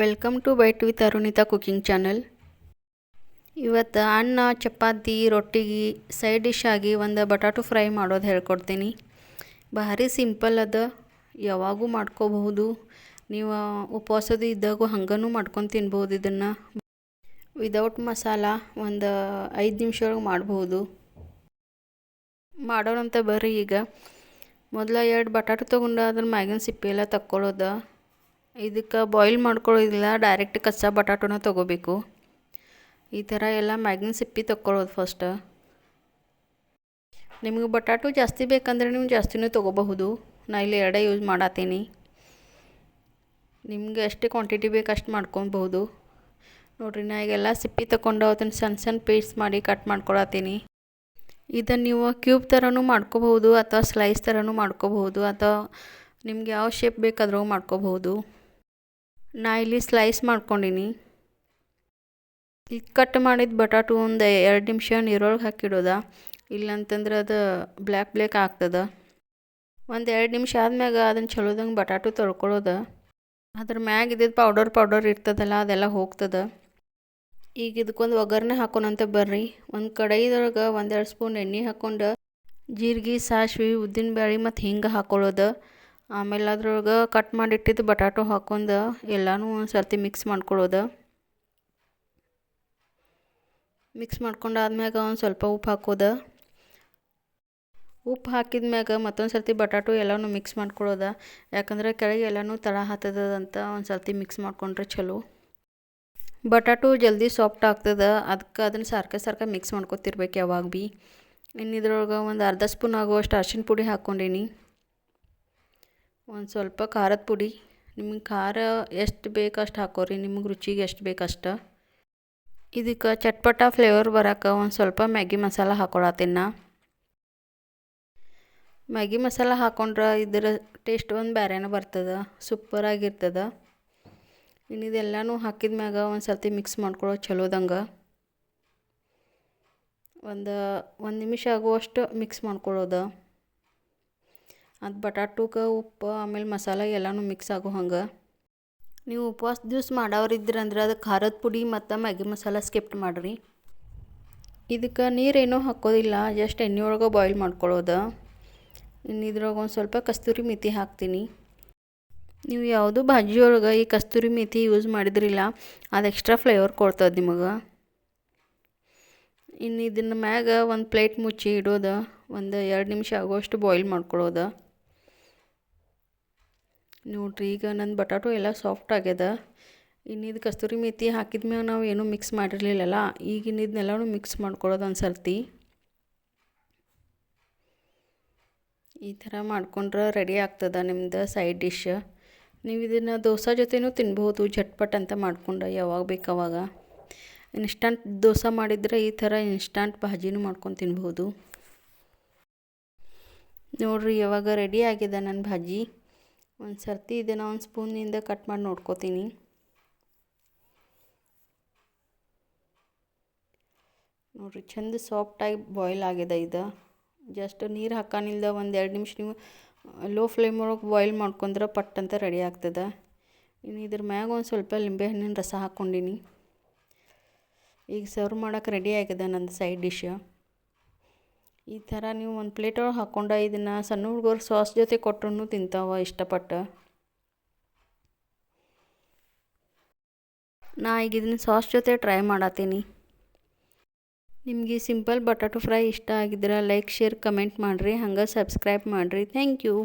Welcome to byte with Arunita cooking channel ಇವತ್ತು ಅನ್ನ, ಚಪಾತಿ ರೊಟ್ಟಿಗೆ ಸೈಡ್ ಡಿಶ್ ಆಗಿ ಒಂದು ಬಟಾಟು ಫ್ರೈ ಮಾಡೋದು ಹೇಳ್ಕೊಡ್ತೀನಿ. ಭಾರಿ ಸಿಂಪಲ್ ಅದ. ಯಾವಾಗೂ ಮಾಡ್ಕೋಬಹುದು. ನೀವು ಉಪವಾಸದ ಇದ್ದಾಗೂ ಹಂಗನೂ ಮಾಡ್ಕೊಂಡು ತಿನ್ಬೋದು ಇದನ್ನು. ವಿದೌಟ್ ಮಸಾಲ ಒಂದು ಐದು ನಿಮಿಷ ಒಳಗೆ ಮಾಡ್ಬೋದು ಮಾಡೋಣಂತ ಬರ್ರಿ ಈಗ. ಮೊದಲ ಎರಡು ಬಟಾಟು ತೊಗೊಂಡು ಅದ್ರ ಮ್ಯಾಗಿನ ಸಿಪ್ಪೆ ಎಲ್ಲ ತಕ್ಕೊಳ್ಳೋದು ಇದಕ್ಕೆ ಬಾಯ್ಲ್ ಮಾಡ್ಕೊಳ್ಳೋದಿಲ್ಲ ಡೈರೆಕ್ಟ್ ಕಚ್ಚಾ ಬಟಾಟೋನ ತೊಗೋಬೇಕು. ಈ ಥರ ಎಲ್ಲ ಮ್ಯಾಗಿನ ಸಿಪ್ಪಿ ತಕ್ಕೊಳ್ಳೋದು ಫಸ್ಟ್ ನಿಮಗೆ ಬಟಾಟು ಜಾಸ್ತಿ ಬೇಕಂದ್ರೆ ನೀವು ಜಾಸ್ತಿನೂ ತೊಗೋಬಹುದು. ನಾ ಇಲ್ಲಿ ಎರಡೇ ಯೂಸ್ ಮಾಡತ್ತೀನಿ ನಿಮ್ಗೆ ಎಷ್ಟು ಕ್ವಾಂಟಿಟಿ ಬೇಕು ಅಷ್ಟು ಮಾಡ್ಕೊಬಹುದು ನೋಡಿರಿ, ನಾ ಈಗೆಲ್ಲ ಸಿಪ್ಪಿ ತಗೊಂಡು ಅದನ್ನು ಸಣ್ಣ ಸಣ್ಣ ಪೀಸ್ ಮಾಡಿ ಕಟ್ ಮಾಡ್ಕೊಳತ್ತೀನಿ ಇದನ್ನು ನೀವು ಕ್ಯೂಬ್ ಥರನೂ ಮಾಡ್ಕೋಬಹುದು ಅಥವಾ ಸ್ಲೈಸ್ ಥರನೂ ಮಾಡ್ಕೋಬಹುದು ಅಥವಾ ನಿಮ್ಗೆ ಯಾವ ಶೇಪ್ ಬೇಕಾದ್ರೂ ಮಾಡ್ಕೋಬಹುದು. ನಾ ಇಲ್ಲಿ ಸ್ಲೈಸ್ ಮಾಡ್ಕೊಂಡೀನಿ. ಈ ಕಟ್ ಮಾಡಿದ ಬಟಾಟು ಒಂದು ಎರಡು ನಿಮಿಷ ನೀರೊಳಗೆ ಹಾಕಿಡೋದ. ಇಲ್ಲಂತಂದ್ರೆ ಅದು ಬ್ಲ್ಯಾಕ್ ಬ್ಲ್ಯಾಕ್ ಆಗ್ತದ. ಒಂದು ಎರಡು ನಿಮಿಷ ಆದ್ಮ್ಯಾಗ ಅದನ್ನು ಚಲೋದಂಗೆ ಬಟಾಟು ತೊಳ್ಕೊಳ್ಳೋದ ಅದ್ರ ಮ್ಯಾಗ ಇದ್ದಿದ್ದು ಪೌಡರ್ ಪೌಡರ್ ಇರ್ತದಲ್ಲ ಅದೆಲ್ಲ ಹೋಗ್ತದೆ. ಈಗ ಇದಕ್ಕೊಂದು ಒಗ್ಗರಣೆ ಹಾಕೋಣಂತ ಬರ್ರಿ. ಒಂದು ಕಡಾಯಿದೊಳಗೆ ಒಂದೆರಡು ಸ್ಪೂನ್ ಎಣ್ಣೆ ಹಾಕ್ಕೊಂಡು ಜೀರಿಗೆ, ಸಾಸಿವೆ ಉದ್ದಿನಬೇಳೆ ಮತ್ತು ಹಿಂಗೆ ಹಾಕೊಳ್ಳೋದು ಆಮೇಲೆ ಅದ್ರೊಳಗೆ ಕಟ್ ಮಾಡಿಟ್ಟಿದ್ದು ಬಟಾಟೊ ಹಾಕೊಂಡು ಎಲ್ಲನೂ ಒಂದು ಸರ್ತಿ ಮಿಕ್ಸ್ ಮಾಡ್ಕೊಳ್ಳೋದು ಮಿಕ್ಸ್ ಮಾಡ್ಕೊಂಡು ಆದ್ಮ್ಯಾಗ ಒಂದು ಸ್ವಲ್ಪ ಉಪ್ಪು ಹಾಕೋದು. ಉಪ್ಪು ಹಾಕಿದ ಮ್ಯಾಗ ಮತ್ತೊಂದು ಸರ್ತಿ ಬಟಾಟೊ ಎಲ್ಲನೂ ಮಿಕ್ಸ್ ಮಾಡ್ಕೊಳ್ಳೋದು ಯಾಕಂದ್ರೆ ಕೆಳಗೆ ಎಲ್ಲನೂ ತಳ ಹತ್ತದಂತ ಒಂದು ಸರ್ತಿ ಮಿಕ್ಸ್ ಮಾಡ್ಕೊಂಡ್ರೆ ಚಲೋ. ಬಟಾಟು ಜಲ್ದಿ ಸಾಫ್ಟ್ ಆಗ್ತದೆ ಅದಕ್ಕೆ ಅದನ್ನು ಸಾರ್ಕ ಸಾರ್ಕ ಮಿಕ್ಸ್ ಮಾಡ್ಕೊತಿರ್ಬೇಕು ಯಾವಾಗ ಭೀ. ಇನ್ನು ಇದ್ರೊಳಗೆ ಒಂದು ಅರ್ಧ ಸ್ಪೂನ್ ಆಗುವಷ್ಟು ಅರ್ಶಿನ ಪುಡಿ ಹಾಕ್ಕೊಂಡೀನಿ ಒಂದು ಸ್ವಲ್ಪ ಖಾರದ ಪುಡಿ. ನಿಮಗೆ ಖಾರ ಎಷ್ಟು ಬೇಕು ಅಷ್ಟು ಹಾಕೋರಿ, ನಿಮಗೆ ರುಚಿಗೆ ಎಷ್ಟು ಬೇಕು ಅಷ್ಟು ಇದಕ್ಕೆ ಚಟ್ಪಟ ಫ್ಲೇವರ್ ಬರೋಕೆ ಒಂದು ಸ್ವಲ್ಪ ಮ್ಯಾಗಿ ಮಸಾಲ ಹಾಕೊಳತ್ತೀನಿ ನಾ ಮ್ಯಾಗಿ ಮಸಾಲ ಹಾಕೊಂಡ್ರೆ ಇದರ ಟೇಸ್ಟ್ ಒಂದು ಬೇರೆನೇ ಬರ್ತದೆ ಸೂಪರಾಗಿರ್ತದೆ ಇನ್ನು ಇದೆಲ್ಲನೂ ಹಾಕಿದ ಮ್ಯಾಗ ಒಂದು ಸರ್ತಿ ಮಿಕ್ಸ್ ಮಾಡ್ಕೊಳ್ಳೋ ಚಲೋದಂಗೆ ಒಂದು ಒಂದು ನಿಮಿಷ ಆಗುವಷ್ಟು ಮಿಕ್ಸ್ ಮಾಡ್ಕೊಳ್ಳೋದು ಅದು ಬಟಾಟುಗೆ, ಉಪ್ಪು, ಆಮೇಲೆ ಮಸಾಲ ಎಲ್ಲನೂ ಮಿಕ್ಸ್ ಆಗೋ ಹಂಗೆ. ನೀವು ಉಪವಾಸ ದಿವ್ಸ ಮಾಡೋರಿದ್ರಂದ್ರೆ ಅದು ಖಾರದ ಪುಡಿ ಮತ್ತು ಮ್ಯಾಗಿ ಮಸಾಲ ಸ್ಕಿಪ್ ಮಾಡಿರಿ. ಇದಕ್ಕೆ ನೀರೇನೂ ಹಾಕೋದಿಲ್ಲ, ಜಸ್ಟ್ ಎಣ್ಣೆ ಒಳಗೆ ಬಾಯ್ಲ್ ಮಾಡ್ಕೊಳ್ಳೋದು ಇನ್ನು ಇದ್ರೊಳಗೆ ಒಂದು ಸ್ವಲ್ಪ ಕಸ್ತೂರಿ ಮೆಥಿ ಹಾಕ್ತೀನಿ. ನೀವು ಯಾವುದು ಭಾಜಿ ಒಳಗೆ ಈ ಕಸ್ತೂರಿ ಮೆಥಿ ಯೂಸ್ ಮಾಡಿದ್ರಿಲ್ಲ, ಅದು ಎಕ್ಸ್ಟ್ರಾ ಫ್ಲೇವರ್ ಕೊಡ್ತದೆ ನಿಮಗೆ. ಇನ್ನು ಇದನ್ನ ಮ್ಯಾಗ ಒಂದು ಪ್ಲೇಟ್ ಮುಚ್ಚಿ ಇಡೋದು, ಒಂದು ಎರಡು ನಿಮಿಷ ಆಗೋಷ್ಟು ಬಾಯ್ಲ್ ಮಾಡ್ಕೊಳ್ಳೋದು ನೋಡ್ರಿ, ಈಗ ನನ್ನ ಬಟಾಟೊ ಎಲ್ಲ ಸಾಫ್ಟ್ ಆಗ್ಯದ. ಇನ್ನಿದ್ದು ಕಸ್ತೂರಿ ಮೇಥಿ ಹಾಕಿದ ಮ್ಯಾಗ ನಾವು ಏನೂ ಮಿಕ್ಸ್ ಮಾಡಿರಲಿಲ್ಲಲ್ಲ ಇದನ್ನೆಲ್ಲನೂ ಮಿಕ್ಸ್ ಮಾಡ್ಕೊಳ್ಳೋದು ಒಂದು ಸರ್ತಿ ಈ ಥರ ಮಾಡ್ಕೊಂಡ್ರೆ ರೆಡಿ ಆಗ್ತದೆ ನಿಮ್ದು ಸೈಡ್ ಡಿಶ್ ನೀವು ಇದನ್ನು ದೋಸೆ ಜೊತೆನೂ ತಿನ್ಬೋದು ಝಟ್ಪಟ್ ಅಂತ ಮಾಡ್ಕೊಂಡು ಯಾವಾಗ ಬೇಕು ಅವಾಗ. ಇನ್ಸ್ಟಂಟ್ ದೋಸೆ ಮಾಡಿದರೆ ಈ ಥರ ಇನ್ಸ್ಟಂಟ್ ಭಾಜಿನೂ ಮಾಡ್ಕೊಂಡು ತಿನ್ಬೋದು ನೋಡಿರಿ, ಯಾವಾಗ ರೆಡಿ ಆಗಿದೆ ನನ್ನ ಭಾಜಿ. ಒಂದು ಸರ್ತಿ ಇದನ್ನು ಒಂದು ಸ್ಪೂನಿಂದ ಕಟ್ ಮಾಡಿ ನೋಡ್ಕೋತೀನಿ. ನೋಡಿರಿ, ಚಂದ ಸಾಫ್ಟಾಗಿ ಬಾಯ್ಲ್ ಆಗಿದೆ ಇದು. ಜಸ್ಟ್ ನೀರು ಹಾಕಾನಿಲ್ದ ಒಂದು ಎರಡು ನಿಮಿಷ ನೀವು ಲೋ ಫ್ಲೇಮ್ ಒಳಗೆ ಬಾಯ್ಲ್ ಮಾಡ್ಕೊಂಡ್ರೆ ಪಟ್ ಅಂತ ರೆಡಿ ಆಗ್ತದೆ. ಇನ್ನು ಇದ್ರ ಮ್ಯಾಗ ಒಂದು ಸ್ವಲ್ಪ ಲಿಂಬೆಹಣ್ಣಿನ ರಸ ಹಾಕ್ಕೊಂಡಿನಿ ಈಗ ಸರ್ವ್ ಮಾಡೋಕೆ ರೆಡಿ ಆಗಿದೆ ನಂದು ಸೈಡ್ ಡಿಶ್ ಈ ಥರ ನೀವು ಒಂದು ಪ್ಲೇಟ್ ಒಳಗೆ ಹಾಕ್ಕೊಂಡು ಇದನ್ನು ಸಣ್ಣ ಹುಡುಗರು ಸಾಸ್ ಜೊತೆ ಕೊಟ್ಟರು ತಿಂತಾವ ಇಷ್ಟಪಟ್ಟು. ನಾ ಈಗ ಇದನ್ನ ಸಾಸ್ ಜೊತೆ ಟ್ರೈ ಮಾಡತ್ತೀನಿ ನಿಮಗೆ ಸಿಂಪಲ್ ಬಟಾಟೊ ಫ್ರೈ ಇಷ್ಟ ಆಗಿದ್ರೆ ಲೈಕ್ ಶೇರ್ ಕಮೆಂಟ್ ಮಾಡಿರಿ. ಹಂಗೆ ಸಬ್ಸ್ಕ್ರೈಬ್ ಮಾಡಿರಿ. Thank you